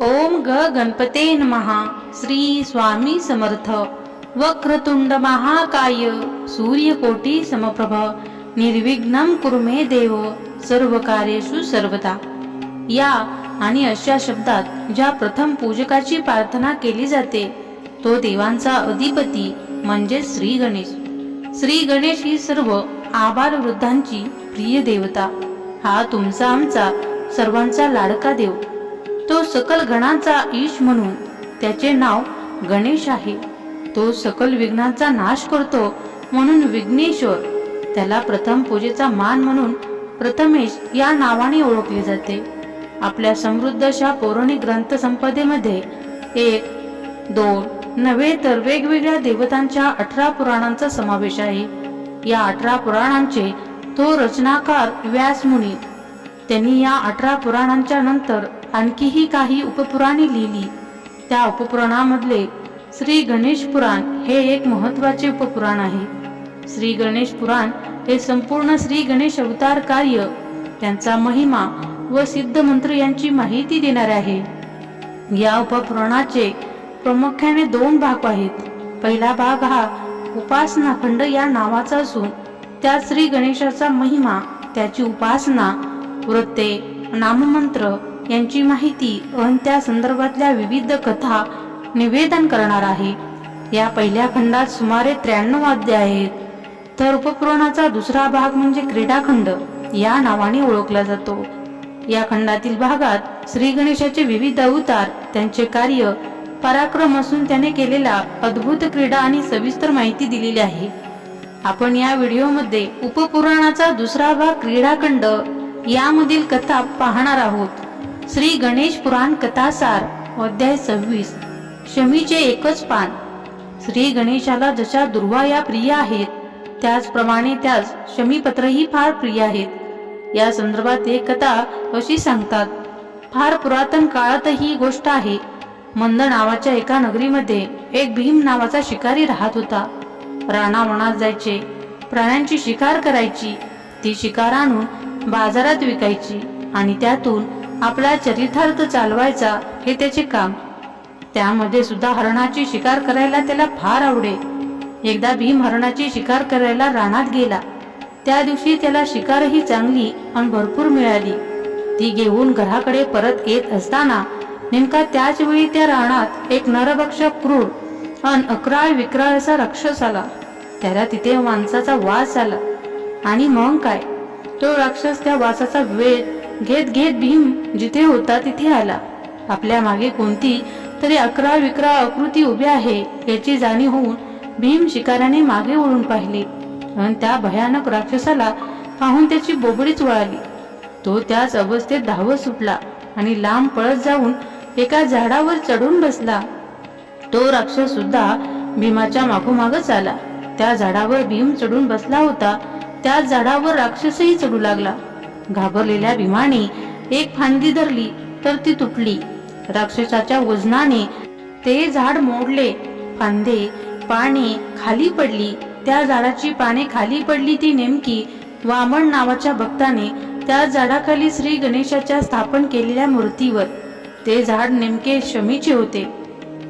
ओम ग गणपते नमहा श्री स्वामी समर्थ. वक्रतुंड महाकाय. सूर्यकोटी समप्रभ. निर्विघ्न कुर्मे देव. सर्व कार्येषु सर्वदा. या आणि अशा शब्दात ज्या प्रथम पूजकाची प्रार्थना केली जाते तो देवांचा अधिपती म्हणजे श्री गणेश. श्री गणेश ही सर्व आभार वृद्धांची प्रिय देवता. हा तुमचा आमचा सर्वांचा लाडका देव. तो सकल गणांचा ईश म्हणून त्याचे नाव गणेश आहे. तो सकल विघ्नांचा नाश करतो म्हणून विघ्नेश्वर त्याला प्रथम पूजेचा मान म्हणून प्रथमेश या नावाने ओळखले जाते. आपल्या समृद्ध अशा पौराणिक ग्रंथसंपदेमध्ये एक दोन नव्हे तर वेगवेगळ्या देवतांच्या अठरा पुराणांचा समावेश आहे. या अठरा पुराणांचे तो रचनाकार व्यासमुनी. त्यांनी या अठरा पुराणांच्या नंतर आणखीही काही उपपुराणे लिहिली. त्या उपपुराणामधले श्री गणेश पुराण हे एक महत्त्वाचे उपपुराण आहे. श्री गणेश पुराण हे संपूर्ण श्री गणेश अवतार कार्य त्यांचा महिमा व सिद्ध मंत्र यांची माहिती देणारे आहे. या उपपुराणाचे प्रामुख्याने दोन भाग आहेत. पहिला भाग हा उपासना खंड या नावाचा असून त्यात श्री गणेशाचा महिमा त्याची उपासना व्रते नाममंत्र यांची माहिती अन त्या संदर्भातल्या विविध कथा निवेदन करणार आहे. या पहिल्या खंडात सुमारे त्र्याण्णव अध्याय आहेत. तर उपपुराणाचा दुसरा भाग म्हणजे क्रीडाखंड या नावाने ओळखला जातो. या खंडातील भागात श्री गणेशाचे विविध अवतार त्यांचे कार्य पराक्रम असून त्याने केलेला अद्भुत क्रीडा आणि सविस्तर माहिती दिलेली आहे. आपण या व्हिडिओमध्ये उपपुराणाचा दुसरा भाग क्रीडाखंड यामधील कथा पाहणार आहोत. श्री गणेश पुराण कथासार अध्याय सव्वीस. शमीचे एकच पान. श्री गणेशाला जशा दुर्वा या प्रिय आहेत त्याचप्रमाणे त्यास शमीपत्रही फार प्रिय आहेत. या संदर्भात एक कथा अशी सांगतात. फार पुरातन काळात ही गोष्ट आहे. मंद नावाच्या एका नगरीमध्ये एक भीम नावाचा शिकारी राहत होता. रानावनात जायचे. प्राण्यांची शिकार करायची. ती शिकार आणून बाजारात विकायची आणि त्यातून आपला चरितार्थ चालवायचा हे त्याचे काम. त्यामध्ये सुद्धा हरणाची शिकार करायला त्याला फार आवडे. एकदा भीम हरणाची शिकार करायला रानात गेला. त्या दिवशी त्याला शिकारही चांगली आणि भरपूर मिळाली. ती घेऊन घराकडे परत येत असताना नेमका त्याच वेळी त्या रानात एक नरभक्षक क्रूर अन अकराळ विक्राळ असा राक्षस आला. त्याला तिथे माणसाचा वास आला. आणि मग काय? तो राक्षस त्या वासाचा वेध घेत घेत भीम जिथे होता तिथे आला. आपल्या मागे कोणती तरी अकरा विकरा आकृती उभी आहे याची जाणीव होऊन भीम शिकाऱ्याने मागे वळून पाहिले. आणि त्या भयानक राक्षसाला पाहून त्याची बोबडीच वळाली. तो त्याच अवस्थेत धावत सुटला आणि लांब पळत जाऊन एका झाडावर चढून बसला. तो राक्षस सुद्धा भीमाच्या मागोमागच आला. त्या झाडावर भीम चढून बसला होता त्या झाडावर राक्षसही चढू लागला. घाबरलेल्या भीमाने एक फांदी धरली तर ती तुटली. राक्षसाच्या वजनाने ते झाड मोडले. फांदे पाने खाली पडली. त्या झाडाची पाने खाली पडली ती नेमकी वामन नावाच्या भक्ताने त्या झाडाखाली श्री गणेशाच्या स्थापन केलेल्या मूर्तीवर. ते झाड नेमके शमीचे होते.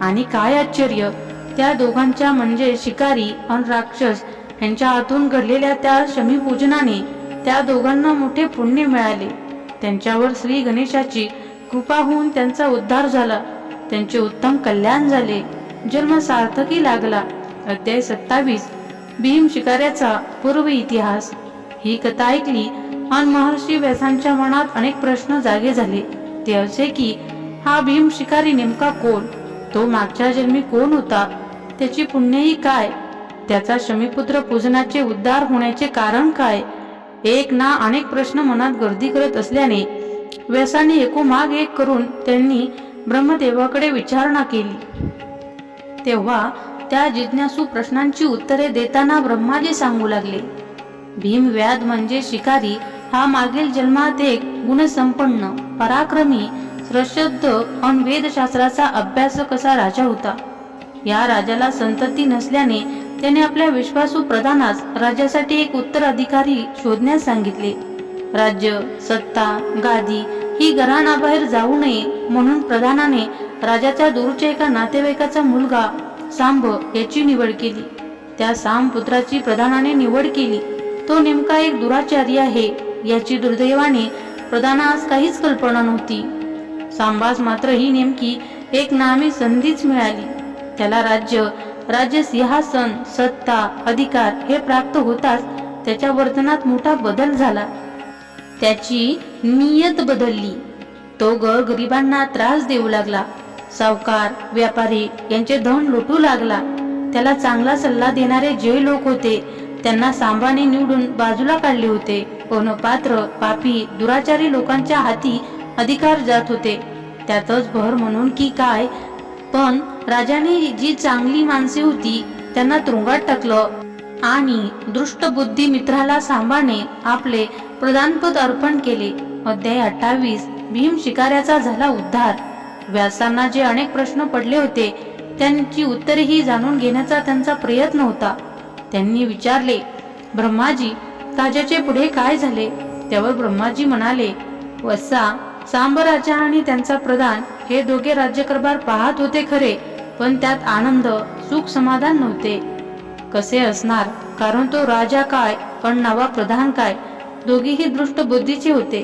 आणि काय आश्चर्य! त्या दोघांच्या म्हणजे शिकारी आणि राक्षस यांच्या हातून घडलेल्या त्या शमी पूजनाने त्या दोघांना मोठे पुण्य मिळाले. त्यांच्यावर श्री गणेशाची कृपा होऊन त्यांचा उद्धार झाला. त्यांचे उत्तम कल्याण झाले. जन्म सार्थकी लागला. अध्याय सत्तावीस. भीम शिकाऱ्याचा पूर्व इतिहास. ही कथा ऐकली आणि महर्षी व्यासांच्या मनात अनेक प्रश्न जागे झाले. ते असे की हा भीम शिकारी नेमका कोण? तो मागच्या जन्मी कोण होता? त्याची पुण्यही काय? त्याचा शमीपुत्र पूजनाचे उद्धार होण्याचे कारण काय? एक ना अनेक प्रश्न मनात गर्दी करत असल्याने व्यासाने एकोमाग एक करून त्यांनी ब्रह्मदेवाकडे विचारणा केली. तेव्हा त्या जिज्ञासू प्रश्नांची उत्तरे देताना ब्रह्माजी सांगू लागले भीम व्याध म्हणजे शिकारी हा मागील जन्मात एक गुणसंपन्न पराक्रमी श्रद्ध अन वेदशास्त्राचा अभ्यासक असा राजा होता. या राजाला संतती नसल्याने त्याने आपल्या विश्वासू प्रधानास राजासाठी एक उत्तराधिकारी शोधण्यास सांगितले. राज्य सत्ता गादी ही घराणाबाहेर जाऊ नये म्हणून प्रधानाने राजाच्या दूरच्या एका नातेवाईकाचा मुलगा सांब याची निवड केली. त्या सांब पुत्राची प्रधानाने निवड केली. तो नेमका एक दुराचारी आहे याची दुर्दैवाने प्रधानास काहीच कल्पना नव्हती. सांबास मात्र ही नेमकी एक नामी संधीच मिळाली. त्याला राज्य राज्य सिंहासन सत्ता अधिकार हे प्राप्त होताच त्याच्या वर्तनात मोठा बदल झाला. त्याची नियत बदलली. तो ग गरिबांना त्रास देऊ लागला. सावकार व्यापारी यांचे धन लुटू लागला. त्याला चांगला सल्ला देणारे जे लोक होते त्यांना सांबाने निवडून बाजूला काढले होते. पात्र पापी दुराचारी लोकांच्या हाती अधिकार जात होते. त्यातच भर म्हणून की काय पण राजाने जी चांगली माणसे होती त्यांना तुरुंगात टाकलं. आणि दृष्टबुद्धी मित्राला सांभाळणे आपले प्रधानपद अर्पण केले. अध्याय अठ्ठावीस भीम शिकाऱ्याचा झाला उद्धार. व्यासांना जे अनेक प्रश्न पडले होते त्यांची उत्तरेही जाणून घेण्याचा त्यांचा प्रयत्न होता. त्यांनी विचारले ब्रह्माजी राजाचे पुढे काय झाले? त्यावर ब्रह्माजी म्हणाले वसा सांब सांबराजा आणि त्यांचा प्रधान हे दोघे राज्यकारभार पाहत होते खरे पण त्यात आनंद सुख समाधान नव्हते. कसे असणार? कारण तो राजा काय पण नवा प्रधान काय? दोघेही दृष्ट बुद्धीचे होते.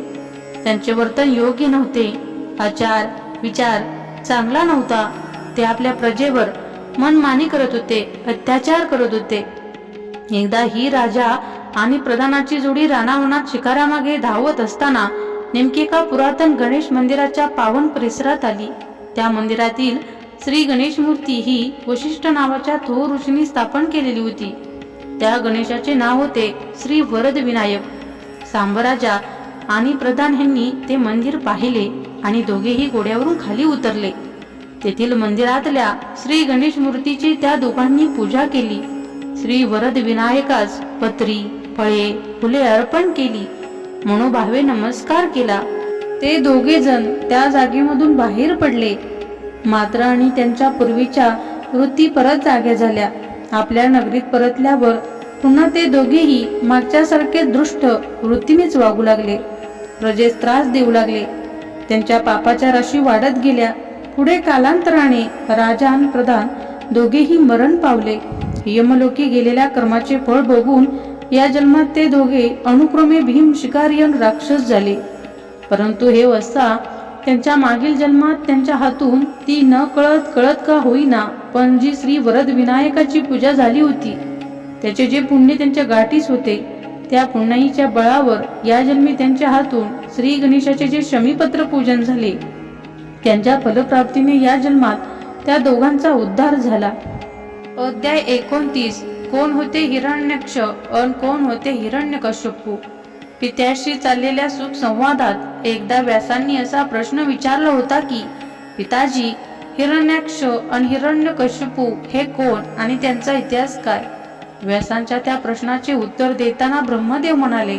त्यांचे वर्तन योग्य नव्हते. आचार विचार चांगला नव्हता. ते आपल्या प्रजेवर मनमानी करत होते अत्याचार करत होते. एकदा ही राजा आणि प्रधानाची जोडी रानावनात शिकारामागे धावत असताना नेमकी एका पुरातन गणेश मंदिराच्या पावन परिसरात आली. त्या मंदिरातील श्री गणेश मूर्ती ही वशिष्ठ नावाच्या थोर ऋषींनी स्थापन केलेली होती. त्या गणेशाचे नाव होते श्री वरद विनायक. सांबराजा आणि प्रधान यांनी ते मंदिर पाहिले आणि दोघेही घोड्यावरून खाली उतरले. तेथील मंदिरातल्या श्री गणेश मूर्तीची त्या दोघांनी पूजा केली. श्री वरद विनायकास पत्री फळे फुले अर्पण केली. मनोभावे नमस्कार केला. ते दोघे जण त्या जागेमधून बाहेर पडले. मात्र आणि त्यांच्या पूर्वीच्या वृत्ती परत जाग्या झाल्या. आपल्या नगरीत परतल्यावर पुन्हा ते दोघेही मागच्यासारखे दृष्ट वृत्तीनेच वागू लागले. प्रजेस त्रास देऊ लागले. त्यांच्या पापाच्या राशी वाढत गेल्या. पुढे कालांतराने राजा आणि प्रधान दोघेही मरण पावले. यमलोकी गेलेल्या कर्माचे फळ बघून या जन्मात ते दोघे अनुक्रमे भीम शिकारी आणि राक्षस झाले. परंतु हे वस्ता त्यांच्या मागील जन्मात त्यांच्या हातून ती न कळत कळत का होईना पण जी श्री वरद विनायकाची पूजा झाली होती त्याचे जे पुण्य त्यांच्या गाठीस होते त्या पुण्याईच्या बळावर या जन्मी त्यांच्या हातून श्री गणेशाचे जे शमीपत्र पूजन झाले. त्यांच्या फलप्राप्तीने या जन्मात त्या दोघांचा उद्धार झाला. अध्याय एकोणतीस. कोण होते हिरण्यक्ष? अन कोण होते हिरण्यकश्यपू? पित्याशी चाललेल्या सुख संवादात एकदा व्यासांनी असा प्रश्न विचारला होता की पिताजी हिरण्याक्ष आणि हिरण्यकश्यपू हे कोण आणि त्यांचा इतिहास काय? व्यासांच्या त्या प्रश्नाचे उत्तर देताना ब्रह्मदेव म्हणाले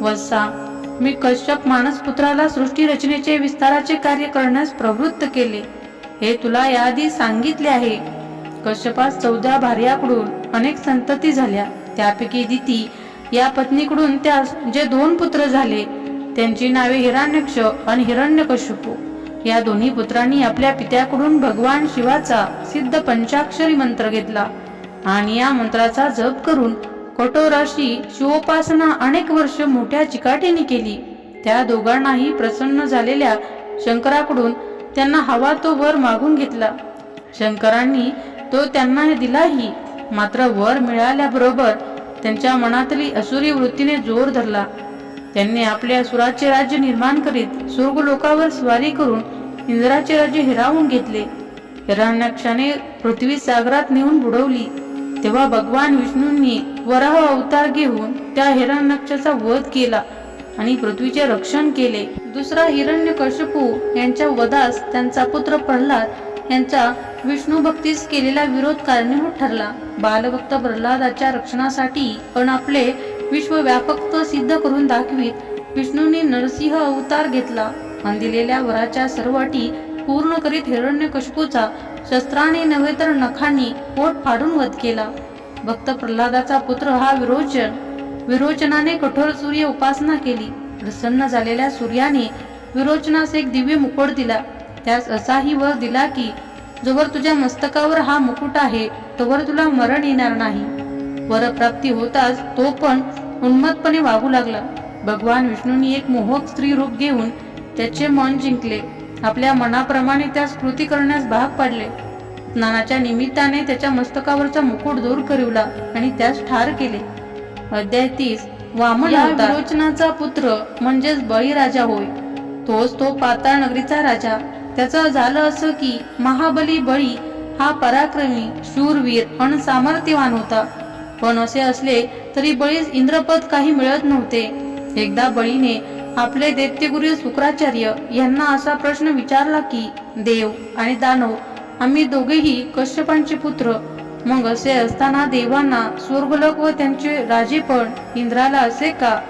वत्सा मी कश्यप मानसपुत्राला सृष्टी रचनेचे विस्ताराचे कार्य करण्यास प्रवृत्त केले. हे तुला याआधी सांगितले आहे. कश्यपास चौदा भार्याकडून अनेक संतती झाल्या. त्यापैकी दिती या पत्नीकडून त्यास जे दोन पुत्र झाले त्यांची नावे हिरण्यक्ष आणि हिरण्यकश्यपू. या दोन्ही पुत्रांनी आपल्या पित्याकडून भगवान शिवाचा सिद्ध पंचाक्षरी मंत्र घेतला आणि या मंत्राचा जप करून कठोराशी शिवोपासना अनेक वर्ष मोठ्या चिकाटीने केली. त्या दोघांनाही प्रसन्न झालेल्या शंकराकडून त्यांना हवा तो वर मागून घेतला. शंकरांनी तो त्यांना दिलाही. मात्र वर मिळाल्याबरोबर त्यांच्या मनातली असुरी वृत्तीने जोर धरला. त्यांनी आपले असुराचे राज्य निर्माण करीत स्वर्ग लोकावर स्वारी करून इंद्राचे राज्य हिरावून घेतले. हिरण्याक्षाने पृथ्वी सागरात नेऊन बुडवली. तेव्हा भगवान विष्णूंनी वराह अवतार घेऊन त्या हिरण्याक्षाचा वध केला आणि पृथ्वीचे रक्षण केले. दुसरा हिरण्यकश्यपू यांच्या वधास त्यांचा पुत्र प्रल्हाद यांचा विष्णू भक्तीस केलेला विरोध कारणीभूत ठरला. बालभक्त प्रल्हादाच्या रक्षणासाठी पण आपले विश्वव्यापकत्व सिद्ध करून दाखवीत विष्णूने नरसिंह अवतार घेतला. आणि दिलेल्या वराच्या सर्व अटी पूर्ण करीत हिरण्यकशपूचा शस्त्राने नव्हे तर नखांनी पोट फाडून वध केला. भक्त प्रल्हादाचा पुत्र हा विरोचन विरोचनाने कठोर सूर्य उपासना केली. प्रसन्न झालेल्या सूर्याने विरोचनास एक दिव्य मुकुट दिला. त्यास असाही वर दिला की जोवर तुझ्या मस्तकावर हा मुकुट आहे तोवर तुला मरण येणार नाही. वरप्राप्ती होताच तो पण उन्मत्तपणे वागू लागला. भगवान विष्णूंनी एक मोहक स्त्री रूप घेऊन त्याचे मन जिंकले. आपल्या मनाप्रमाणे त्यास कृती करण्यास भाग पाडले. स्नानाच्या निमित्ताने त्याच्या मस्तकावरचा मुकुट दूर करिवला आणि त्यास ठार केले. अध्याय तीस. वामन विरोचनाचा पुत्र म्हणजेच बळीराजा होय. तोच तो पाताळ नगरीचा राजा. त्याचं झालं असं की महाबली बळी हा पराक्रमी शूरवीर आणि सामर्थ्यवान होता. पण असे असले तरी बळीस इंद्रपद काही मिळत नव्हते. एकदा बळीने आपले दैत्यगुरु शुक्राचार्य यांना असा प्रश्न विचारला की देव आणि दानव आम्ही दोघेही कश्यपांचे पुत्र. मग असे असताना देवांना स्वर्गलोक व त्यांचे राजेपण इंद्राला असे का?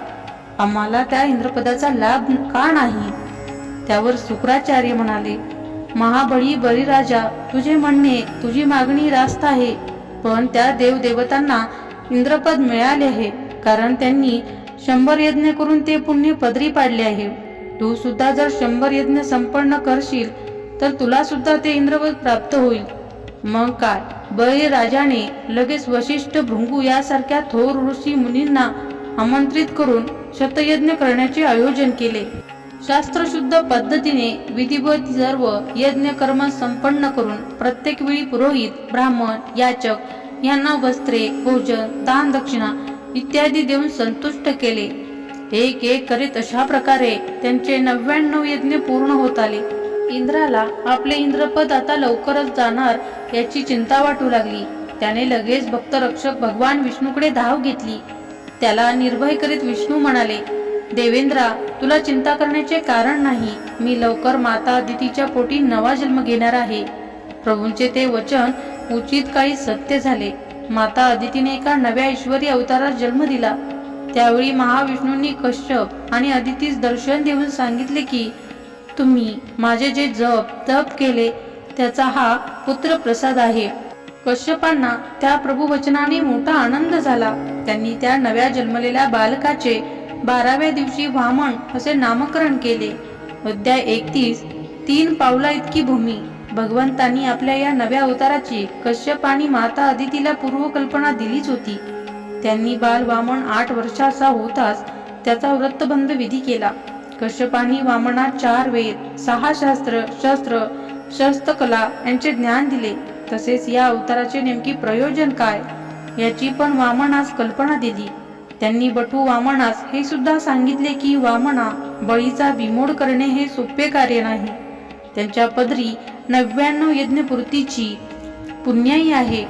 आम्हाला त्या इंद्रपदाचा लाभ का नाही? त्यावर शुक्राचार्य म्हणाले महाबळी बळीराजा तुझे म्हणणे तुझी मागणी रास्त आहे. पण त्या देवदेवतांना इंद्रपद मिळाले आहे कारण त्यांनी शंभर यज्ञ करून ते पुण्य पदरी पाडले आहे. तू सुद्धा जर शंभर यज्ञ संपन्न करशील तर तुला सुद्धा ते इंद्रपद प्राप्त होईल. मग काय? बळीराजाने लगेच वशिष्ठ भृंगू यासारख्या थोर ऋषी मुनींना आमंत्रित करून शतयज्ञ करण्याचे आयोजन केले. शास्त्रशुद्ध पद्धतीने विधिवत सर्व यज्ञ कर्म संपन्न करून प्रत्येक वेळी पुरोहित ब्राह्मण याचक यांना वस्त्रे भोजन दान दक्षिणा इत्यादी देऊन संतुष्ट केले. एक एक करीत अशा प्रकारे त्यांचे नव्याण्णव यज्ञ पूर्ण होत आले. इंद्राला आपले इंद्रपद आता लवकरच जाणार याची चिंता वाटू लागली. त्याने लगेच भक्तरक्षक भगवान विष्णूकडे धाव घेतली. त्याला निर्भय करीत विष्णू म्हणाले देवेंद्रा तुला चिंता करण्याचे कारण नाही. मी लवकर माता अदितीच्या पोटी नवा जन्म घेणार आहे. प्रभूंचे ते वचन उचित काही सत्य झाले. माता अदितीने एका नव्या ईश्वरी अवतारात जन्म दिला. त्यावेळी महाविष्णूंनी कश्यप आणि अदितीस दर्शन देऊन सांगितले की तुम्ही माझे जे जप तप केले त्याचा हा पुत्र प्रसाद आहे. कश्यपांना त्या प्रभू वचनाने मोठा आनंद झाला. त्यांनी त्या नव्या जन्मलेल्या बालकाचे बाराव्या दिवशी वामन असे नामकरण केले. अध्याय एकतीस तीन पावला इतकी भूमी. भगवंतांनी आपल्या या नव्या अवताराची कश्यप आणि माता अदितीला पूर्वकल्पना दिलीच होती. त्यांनी बाल वामन आठ वर्षाचा होताच त्याचा व्रतबंध विधी केला. कश्यपानी वामनात चार वेद सहा शास्त्र शस्त्र शस्त्रकला यांचे ज्ञान दिले. तसेच या अवताराचे नेमकी प्रयोजन काय? याची पण वामनास कल्पना दिली. त्यांनी बटू वामनास हे सुद्धा सांगितले की वामना बळीचा बिमोड करणे हे सोपे कार्य नाही. त्यांच्या पदरी नव्याण्णव यज्ञपूर्तीची पुण्याई आहे.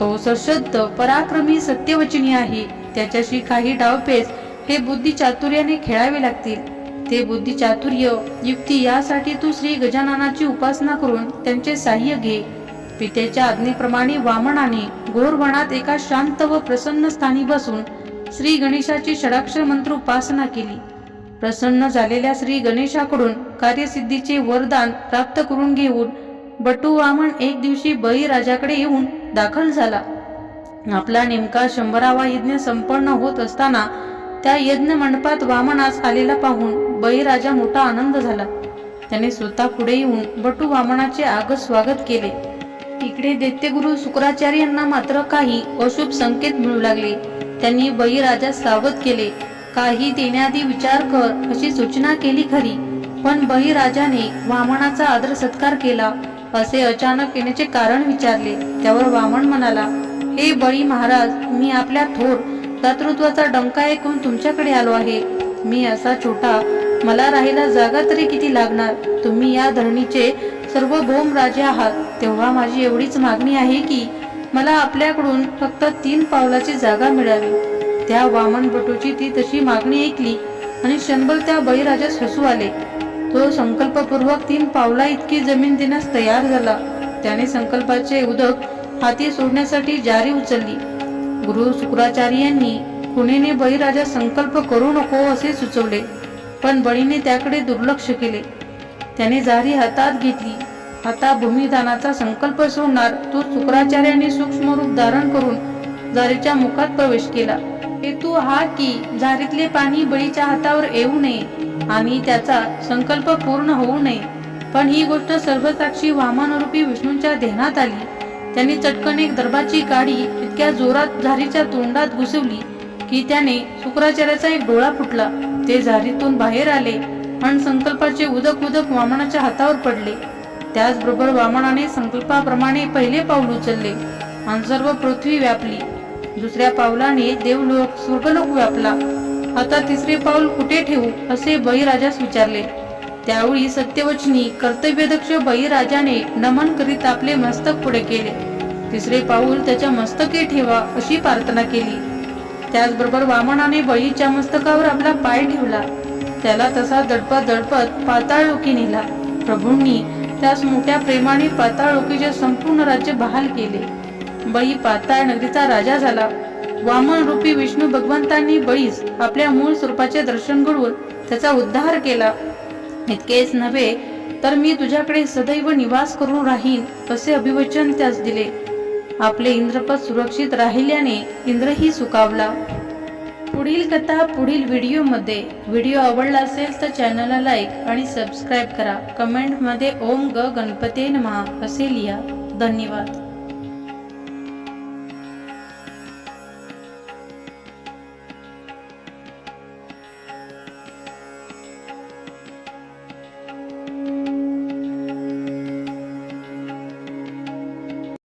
तो सशब्द पराक्रमी सत्यवचनी आहे. त्याच्याशी काही डावपेच हे बुद्धी चातुर्याने खेळावे लागतील. ते बुद्धी चातुर्य युक्ती यासाठी तू श्री गजाननाची उपासना करून त्यांचे साह्य घे. पितेच्या आज्ञेप्रमाणे वामनाने घोरवनात एका शांत व प्रसन्न स्थानी बसून श्री गणेशाची षडाक्षर मंत्र उपासना केली. प्रसन्न झालेल्या श्री गणेशाकडून कार्यसिद्धीचे वरदान प्राप्त करून घेऊन बटू वामन एक दिवशी बळीराजाकडे येऊन दाखल झाला. आपला नेमका शंभरावा यज्ञ संपन्न होत असताना त्या यज्ञ मंडपात वामनास आलेला पाहून बळीराजा मोठा आनंद झाला. त्याने स्वतः पुढे येऊन बटू वामनाचे आगत स्वागत केले. इकडे दैत्यगुरु शुक्राचार्यांना मात्र काही अशुभ संकेत मिळू लागले. त्यांनी बळीराजा स्वागत केले. काही देण्याआधी विचार कर अशी सूचना केली खरी. पण बळीराजाने वामनाचा आदर सत्कार केला. असे अचानक येण्याचे कारण विचारले. त्यावर वामन म्हणाला हे बळी महाराज मी आपल्या थोर दातृत्वाचा डंका ऐकून तुमच्याकडे आलो आहे. मी असा छोटा मला राहायला जागा तरी किती लागणार? तुम्ही या धरणीचे सर्व भोम राजे आहात. तेव्हा माझी एवढीच मागणी आहे की मला आपल्याकडून फक्त तीन पावलाची जागा मिळावी त्या वामन बटूची ती तशी मागणी ऐकली आणि शंभर त्या बळीराजास हसू आले. तो संकल्पपूर्वक तीन पावला इतकी जमीन देण्यास तयार झाला. त्याने संकल्पाचे उदक हाती सोडण्यासाठी जारी उचलली. गुरु शुक्राचार्यांनी कुणीने बळीराजा संकल्प करू नको असे सुचवले पण बळीने त्याकडे दुर्लक्ष केले. त्याने जारी हातात घेतली. आता भूमिदानाचा संकल्प सोडणार तो शुक्राचार्यांनी सूक्ष्म रूप धारण करून झारीच्या मुखात प्रवेश केला. हेतू हा की झारीतले पाणी बळीच्या हातावर येऊ नये आणि त्याचा संकल्प पूर्ण होऊ नये. पण ही गोष्ट सर्वसाक्षी वामनरूपी विष्णूंच्या ध्यानात आली. त्यांनी चटकन एक दर्भाची काडी इतक्या जोरात झारीच्या तोंडात घुसवली की त्याने शुक्राचार्याचा एक डोळा फुटला. ते झारीतून बाहेर आले. आणि संकल्पाचे उदक उदक वामनाच्या हातावर पडले. त्याचबरोबर वामनाने संकल्पाप्रमाणे पहिले पाऊल उचलले. आणि सर्व पृथ्वी व्यापली. दुसऱ्या पावलाने देवलोक स्वर्गलोक व्यापला. आता तिसरे पाऊल कुठे ठेवू असे बळीराजास विचारले त्यावेळी सत्यवचनी कर्तव्यदक्ष बळीराजाने नमन करीत आपले मस्तक पुढे केले. तिसरे पाऊल त्याच्या मस्तके ठेवा अशी प्रार्थना केली. त्याचबरोबर वामनाने बळीच्या मस्तकावर आपला पाय ठेवला. त्याला तसा दडपत दडपत पाताळलोकी नेला. प्रभूंनी त्यास मोठ्या प्रेमाने पाताळ पाताळलोकीचे संपूर्ण राज्य बहाल केले. बळी पाताळ नगरीचा राजा झाला. वामन रूपी विष्णू भगवंतांनी बळीस आपल्या मूळ स्वरूपाचे दर्शन घडवून त्याचा उद्धार केला. इतकेच नव्हे तर मी तुझ्याकडे सदैव निवास करून राहीन असे अभिवचन त्यास दिले. आपले इंद्रपद सुरक्षित राहिल्याने इंद्रही सुकावला पुढील कथा पुढील व्हिडिओमध्ये. व्हिडिओ आवडला असेल तर चॅनलला लाईक आणि सबस्क्राईब करा. कमेंटमध्ये ओम ग गणपते महा असे लिहा. धन्यवाद.